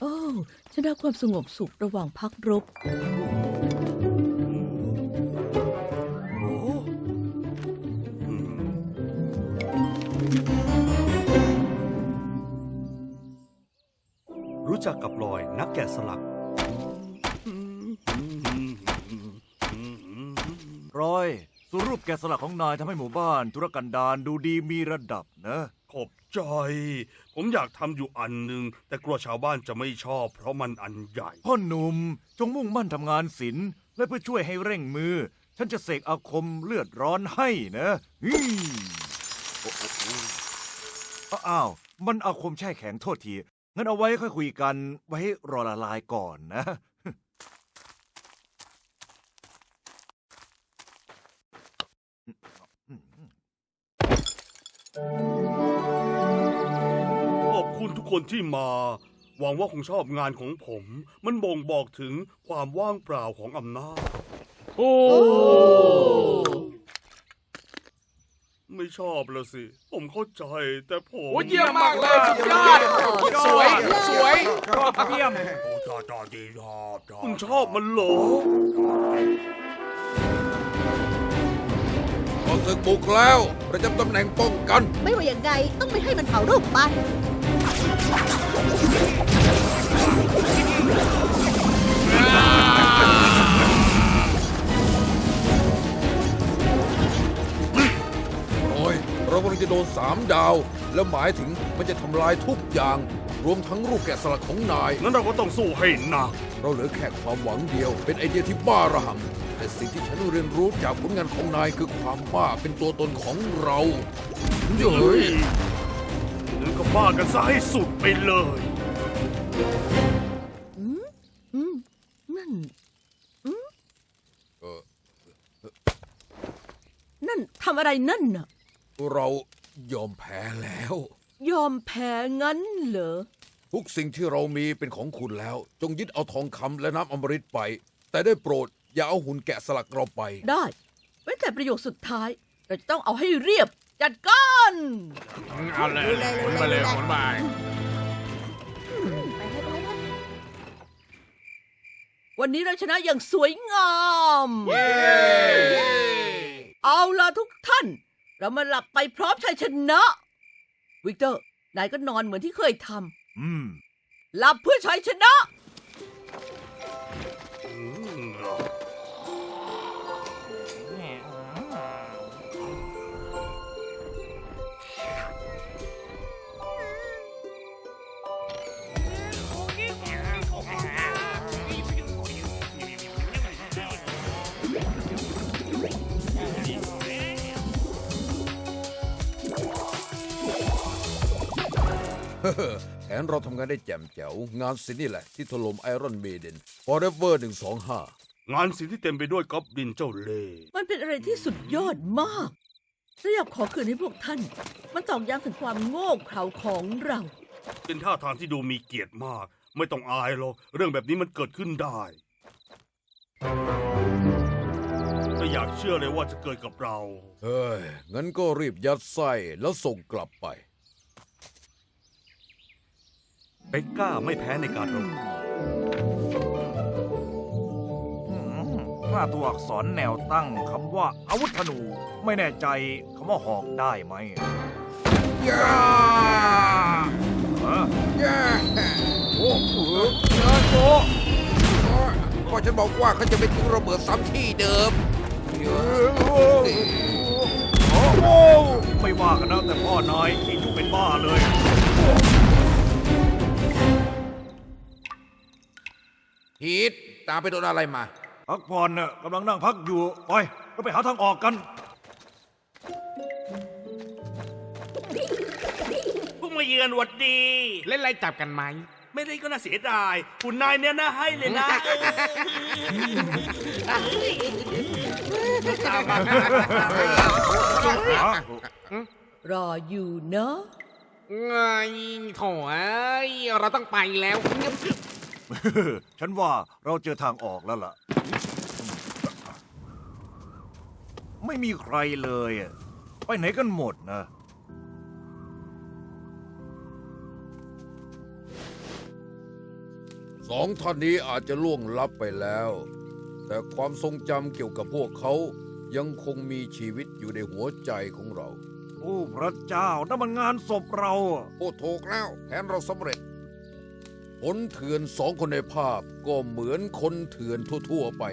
โอ้ฉันได้ความสงบสุขระหว่างพักรบ รู้จักกับลอยนักแกะสลัก รอย สุรูปแกะสลักของนายทำให้หมู่บ้านธุรกันดารดูดีมีระดับนะ ขอบใจ ผมอยากทำอยู่อันหนึ่งแต่กลัวชาวบ้านจะไม่ชอบ เพราะมันอันใหญ่ พ่อหนุ่มจงมุ่งมั่นทำงานศิลป์และเพื่อช่วยให้เร่งมือ ฉันจะเสกอาคมเลือดร้อนให้นะอืมโอ้โอ้โอ้อ้าว มันอาคมแช่แข็งโทษที งั้นเอาไว้ค่อยคุยกันไว้รอละลายก่อนนะอ คุณทุกคนที่มา หวังว่าคงชอบงานของผม มันบ่งบอกถึงความว่างเปล่าของอำนาจ โอ้ ไม่ชอบละสิ ผมเข้าใจแต่ผมโหเยี่ยมมากเลยสุดยอดสวยสวยยอดเยี่ยมคุณชอบมันเหรอพอศึกบุกแล้ว ประจำตำแหน่งป้องกัน ไม่ว่าอย่างไงต้องไม่ให้มันเผารูปปั้น โอ้ยเรากำลังจะโดนสามดาว แล้วหมายถึงมันจะทำลายทุกอย่าง รวมทั้งรูปแกะสลักของนายงั้นเราก็ต้องสู้ให้หนัก เราเหลือแค่ความหวังเดียว เป็นไอเดียที่บ้าระห่ำแต่สิ่งที่ฉันเรียนรู้จากผลงานของนายคือความบ้าเป็นตัวตนของเราเฮ้ยงั้น ก็บ้ากันซะให้สุดไปเลย อืมนั่นอืมเออนั่นทำอะไรนั่นน่ะ เรายอมแพ้แล้ว ยอมแพ้งั้นเหรอ ทุกสิ่งที่เรามีเป็นของคุณแล้ว จงยึดเอาทองคำและน้ำอมฤตไป แต่ได้โปรดอย่าเอาหุ่นแกะสลักเราไป ได้ไว้แต่ประโยคสุดท้าย เราจะต้องเอาให้เรียบ จัดการเอาเลยหมุนมาเลยหมุนมาไปให้ไปไปวันนี้เราชนะอย่างสวยงามเอาล่ะทุกท่าน เรามาหลับไปพร้อมชัยชนะ วิกเตอร์นายก็นอนเหมือนที่เคยทอืมำหลับเพื่อชัยชนะ แผนเราทำงานได้แจ่มแจ๋ว งานศิลป์นี่แหละที่ถล่มไอรอนเมเดน Forever 125 งานศิลป์ที่เต็มไปด้วยก๊อบบินเจ้าเล่ห์มันเป็นอะไรที่สุดยอดมากฉันอยากขอคืนให้พวกท่าน มันตอกย้ำถึงความโง่เขลาของเรา เป็นท่าทางที่ดูมีเกียรติมาก ไม่ต้องอายหรอกเรื่องแบบนี้มันเกิดขึ้นได้ไม่อยากเชื่อเลยว่าจะเกิดกับเราเฮ้ยงั้นก็รีบยัดไส้แล้วส่งกลับไป เบกก้าไม่แพ้ในการรบอืมหน้าตัวอักษรแนวตั้งคำว่าอาวุธธนู ไม่แน่ใจคำว่าหอกได้ไหมย่าฮะย่าโอ้โหโอ้ก็ฉันบอกว่าเขาจะไปทิ้งระเบิดซ้ำที่เดิมโหไม่ว่ากันนะแต่พ่อนายขี้ยุเป็นบ้าเลย ฮีทตามไปโดนอะไรมา พักผ่อนน่ะกำลังนั่งพักอยู่ไปก็ไปหาทางออกกันผู้มาเยือนหวัดดี เล่นไรจับกันไหม ไม่ได้ก็น่าเสียดายคุณนายเนี่ยน่าให้เลยนะรออยู่เนอะไงโถเอ้ยเราต้องไปแล้ว ฉันว่าเราเจอทางออกแล้วล่ะ ไม่มีใครเลยอะไปไหนกันหมดนะ สองท่านนี้อาจจะล่วงลับไปแล้ว แต่ความทรงจำเกี่ยวกับพวกเขายังคงมีชีวิตอยู่ในหัวใจของเรา โอ้ พระเจ้านั่นมันงานศพเราอะ โอ้ถูกแล้วแผนเราสำเร็จ คนเถื่อนสองคนในภาพก็เหมือนคนเถื่อนทั่ว ๆ ไป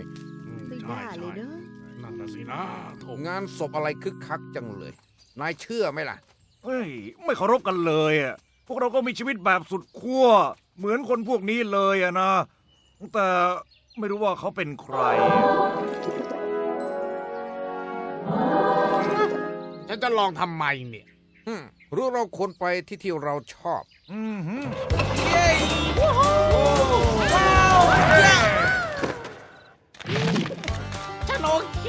ไม่น่าเลยเนอะนั่นน่ะสินะโถงานศพอะไรคึกคักจังเลย นายเชื่อไหมล่ะ เฮ้ย ไม่เคารพกันเลยอะพวกเราก็มีชีวิตแบบสุดขั้ว เหมือนคนพวกนี้เลยอะนะ แต่ไม่รู้ว่าเขาเป็นใคร ฉันจะลองทำไมเนี่ยอืมหรือเราควรไปที่ที่เราชอบอือหือ ฉันโอเค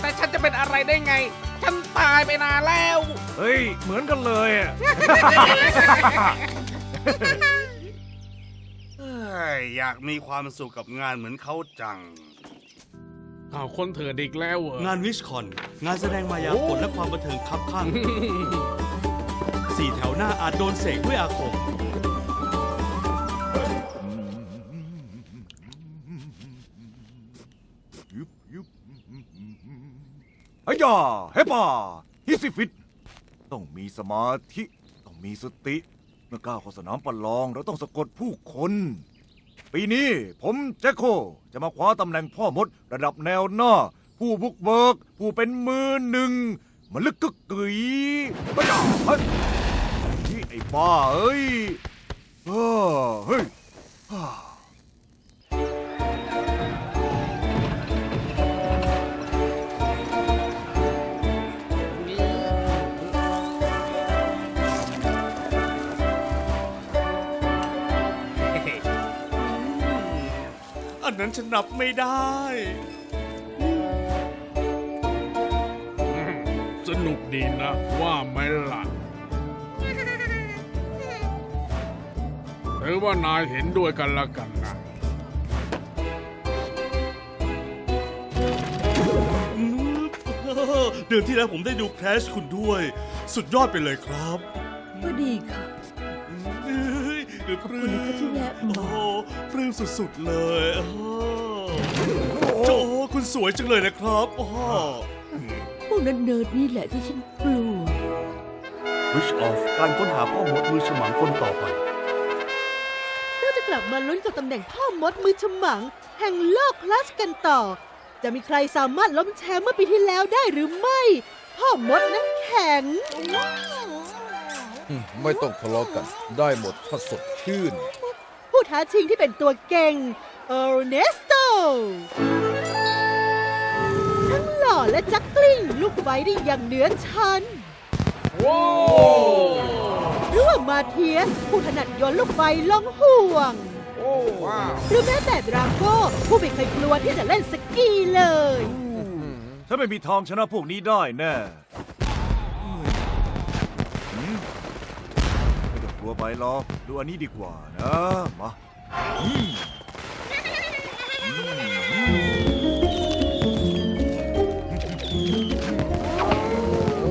แต่ฉันจะเป็นอะไรได้ไง ฉันตายไปนานแล้ว เฮ้ย เหมือนกันเลยอะ เอ้ยอยากมีความสุขกับงานเหมือนเขาจัง อ้าวคนเถื่อนอีกแล้วเหรองานวิชคอน งานแสดงมายากลและความบันเทิงคับข้าง สี่แถวหน้าอาจโดนเสกด้วยอาคมยุบยุบอ้ยาเฮปาฮิสิฟิต ต้องมีสมาธิ ต้องมีสติ เมื่อก้าวเข้าสนามประลอง เราต้องสะกดผู้คน ปีนี้ผมแจ็คโค จะมาคว้าตำแหน่งพ่อมด ระดับแนวหน้า ผู้บุกเบิก ผู้เป็นมือหนึ่ง มันลึกกึกกึ๋ยอ้ยาเฮ้ย บ้าเอ้ยเออเฮ้ยอันนั้นฉันนับไม่ได้ สนุกดีนะว่าไหมล่ะ หรือว่านายเห็นด้วยกันละกันนะ เดือนที่แล้วผมได้ดูแคชคุณด้วย สุดยอดไปเลยครับก็ดีค่ะเฮ้ยปลื้ขอบคุณนะคะที่แวะมา โอ้ปลื้มสุดๆเลยโอ้โจคุณสวยจังเลยนะครับโอ้พวกนั้นเนิร์ดนี่แหละที่ฉันกลัววิชออฟการค้นหาพ่อมดมือฉมังคนต่อไปเราจะก ลับมาลุ้นกับตำแหน่งพ่อมดมือฉมัง แห่งโลกพลัสกันต่อ จะมีใครสามารถล้มแชมป์เมื่อปีที่แล้วได้หรือไม่ พ่อมดน้ำแข็ง อืมไม่ต้องทะเลาะกัน ได้หมดถ้าสดชื่น ผู้ท้าชิงที่เป็นตัวเก่งเออร์เนสโต ทั้งหล่อและจักกลิ้งลูกไฟได้อย่างเหนือชั้นว้าว หรือว่ามาเทียสผู้ถนัดโยนลูกไฟลงห่วง โอ้ว้าวหรือแม้แต่ดราโก้ผู้ไม่เคยกลัวที่จะเล่นสกีเลย ฉันไม่มีทางชนะพวกนี้ได้แน่หืมไม่ต้องกลัวไปหรอกดูอันนี้ดีกว่านะ มาอืมอืม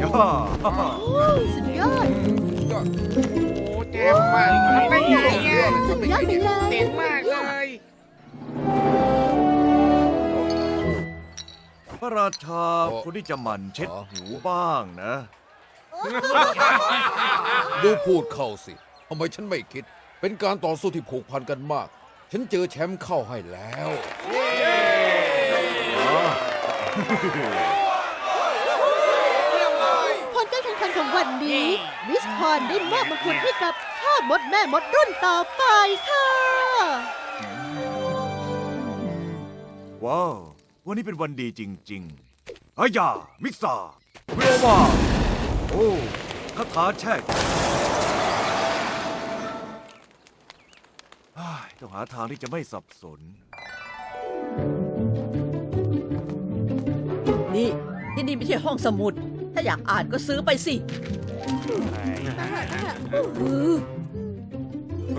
ย่าโอ้สุด อะสุดยอดไปเลยเจ๋งมากเลยพระราชาโอ้คนที่จะหมั่นเช็ดอ๋อหูบ้างนะ ดูพูดเข้าสิทำไมฉันไม่คิด เป็นการต่อสู้ที่ผูกพันกันมาก ฉันเจอแชมป์เข้าให้แล้ว ผลกา รแข่งขันของวันนี้ มิสคอนได้มอบมงกุฎให้กับพ่อมดแม่มดรุ่นต่อไปค่ะ ว้าว วันนี้เป็นวันดีจริงๆอายา มิกซาเวลวาโอ้คาถาแช่แข็งอ้ายต้องหาทางที่จะไม่สับสน นี่ ที่นี่ไม่ใช่ห้องสมุด ถ้าอยากอ่านก็ซื้อไปสิ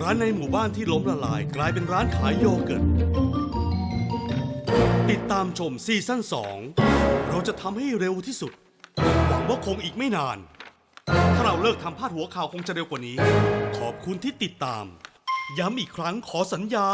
ร้านในหมู่บ้านที่ล้มละลาย กลายเป็นร้านขายโยเกิร์ต ติดตามชมซีซั่น2 เราจะทำให้เร็วที่สุด หวังว่าคงอีกไม่นาน ถ้าเราเลิกทำพาดหัวข่าวคงจะเร็วกว่านี้ ขอบคุณที่ติดตาม ย้ำอีกครั้งขอสัญญา